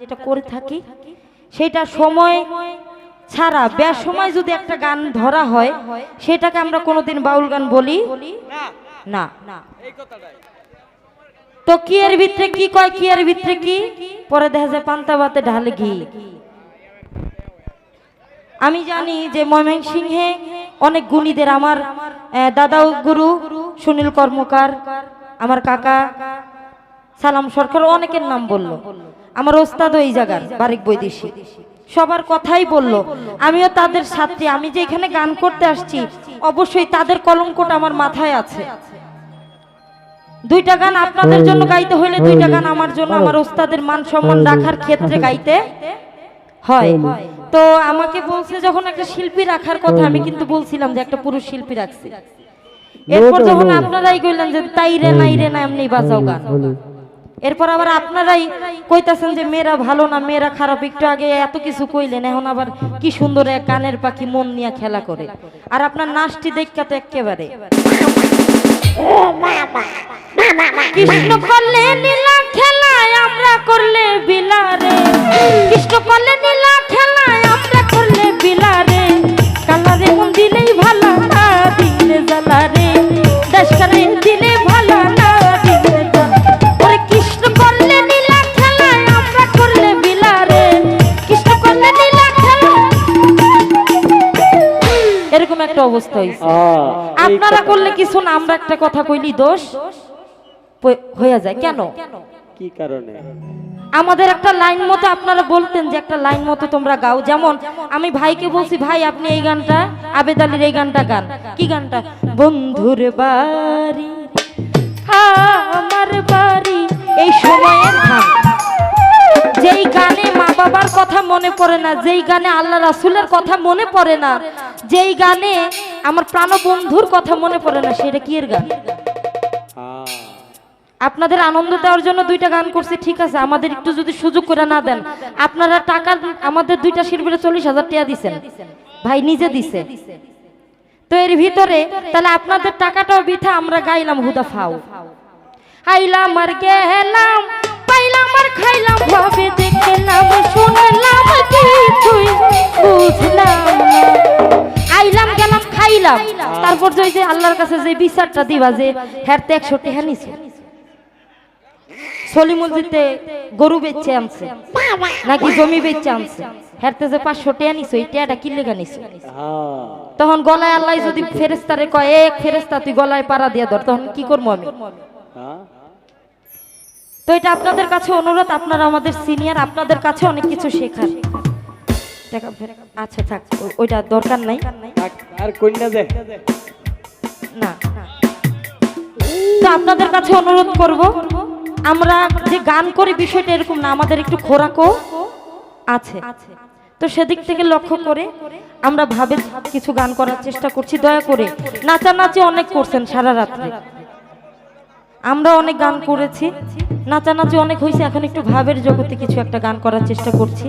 যেটা করে থাকি সেটা সময় ছাড়া ব্যাস সময় যদি একটা গান ধরা হয় সেটাকে আমরা কোনোদিন বাউল গান বলি? না। তো কি এর ভিতরে কি কয়? কি এর ভিতরে কি? পরে দেখা যায় পান্তা ভাতে ঢালে ঘি। আমি জানি যে ময়মনসিংহে অনেক গুণীদের আমার দাদা গুরু সুনীল কর্মকার আমার কাকা সালাম সরকার অনেকের নাম বলল। আমার ওস্তাদ ওই জায়গার বারিক বৈদেশিক। সবার কথাই বলল আমিও তাদের সাথে আমি যে এখানে গান করতে আসছি অবশ্যই তাদের কলঙ্কটা আমার মাথায় আছে। দুইটা গান আপনাদের জন্য গাইতে হইলে দুইটা গান আমার জন্য আমার ওস্তাদের মান সম্মান রাখার ক্ষেত্রে গাইতে হয়। তো আমাকে বলছে যখন একটা শিল্পী রাখার কথা আমি কিন্তু বলছিলাম যে একটা পুরুষ শিল্পী রাখছি। এরপর যখন আপনারাই কইলেন যে তাই রে নাই রে না এমনি বাজাও গান। এরপর আবার আপনারাই কইতাছেন যে মেয়েরা ভালো না মেয়েরা খারাপ একটু আগে এত কিছু কইলেন এখন আবার কি সুন্দর এক কানের পাখি মন নিয়ে খেলা করে। আর আপনার নাচটি দেখা তো একেবারে কৃষ্ণ করলে নীলা খেলায় আমরা করলে বিলারে। এরকম একটা অবস্থা হয়েছে আপনারা করলে কিছু না আমরা একটা কথা কইলি দোষ হয়ে যায়। কেন? কি কারণে? আমাদের একটা লাইন মতো আপনারা বলতেন যে একটা লাইন মতো তোমরা গাও। যেমন আমি ভাইকে বলছি ভাই আপনি এই গানটা আবেদ আলীর এই গানটা গান। কি গানটা? বন্ধুর বাড়ি আমার পড়ে না যেই গানে আল্লাহ রাসুলের কথা মনে পড়ে না যেই গানে আমার প্রাণবন্ধুর কথা মনে পড়ে না সেটা কি এর গান? হ্যাঁ। আপনাদের আনন্দ দেওয়ার জন্য দুইটা গান করছি ঠিক আছে? আমাদের একটু যদি সুযোগ করে না দেন। আপনারা টাকা আমাদের দুইটা শিল্পীরা চল্লিশ হাজার টাকা দিছেন। ভাই নিজে দিছে তো এর ভিতরে তাহলে আপনাদের টাকাটাও বৃথা আমরা গাইলাম হুদা ফাও। আইলাম আর গেলাম পাইলাম আর খাইলাম ভাবে দেখলাম তারপর যে যে আল্লাহর কাছে যে বিচারটা দিবা যে হ্যারতে একশো টেহা নিছে। সলিমুলজিতে গরু বেচে আনছে, নাকি জমি বেচে আনছে হ্যারতে যে পাঁচশো টেয়া নিছে ওই টেয়াটা কি লেখা নিছে। হ্যাঁ তখন গলায় আল্লাহ যদি ফেরেস্তারে কয় এক ফেরেস্তা তুই গলায় পাড়া দিয়ে ধর, তখন কি করব আমি? তো এটা আপনাদের কাছে অনুরোধ, আপনারা আমাদের সিনিয়র, আপনাদের কাছে অনেক কিছু শেখার। আচ্ছা থাক, ওইটা দরকার নাই। তো আপনাদের কাছে অনুরোধ করব, আমরা যে গান করি বিষয়টা এরকম না, আমাদের একটু খোরাকও আছে। তো সেদিক থেকে লক্ষ্য করে আমরা ভাবে কিছু গান করার চেষ্টা করছি, দয়া করে। নাচানাচি অনেক করছেন সারা রাত্রে। আমরা অনেক গান করেছি, নাচানাচি অনেক হয়েছে, এখন একটু ভাবের জগতে কিছু একটা গান করার চেষ্টা করছি।